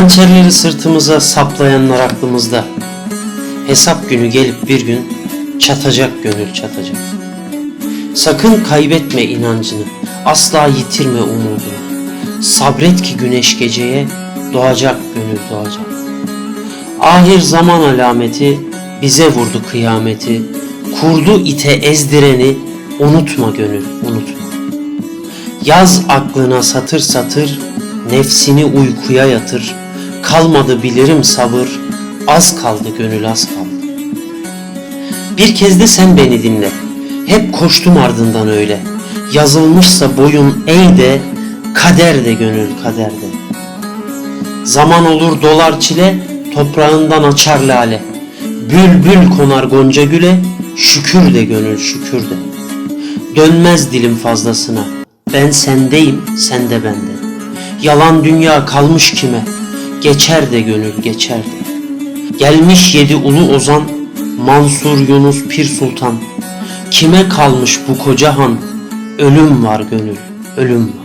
Hançerleri sırtımıza saplayanlar aklımızda. Hesap günü gelip bir gün çatacak gönül çatacak. Sakın kaybetme inancını, asla yitirme umudunu. Sabret ki güneş geceye doğacak gönül doğacak. Ahir zaman alameti bize vurdu kıyameti. Kurdu ite ezdireni unutma gönül unutma. Yaz aklına satır satır, nefsini uykuya yatır. Kalmadı bilirim sabır, az kaldı gönül az kaldı. Bir kez de sen beni dinle, hep koştum ardından öyle. Yazılmışsa boyun eğ de, kader de gönül kader de. Zaman olur dolar çile, toprağından açar lale. Bülbül konar gonca güle, şükür de gönül şükür de. Dönmez dilim fazlasına, ben sendeyim, sen de bende. Yalan dünya kalmış kime, geçer de gönül geçer de. Gelmiş yedi ulu ozan, Mansur Yunus Pir Sultan. Kime kalmış bu koca han, ölüm var gönül, ölüm var.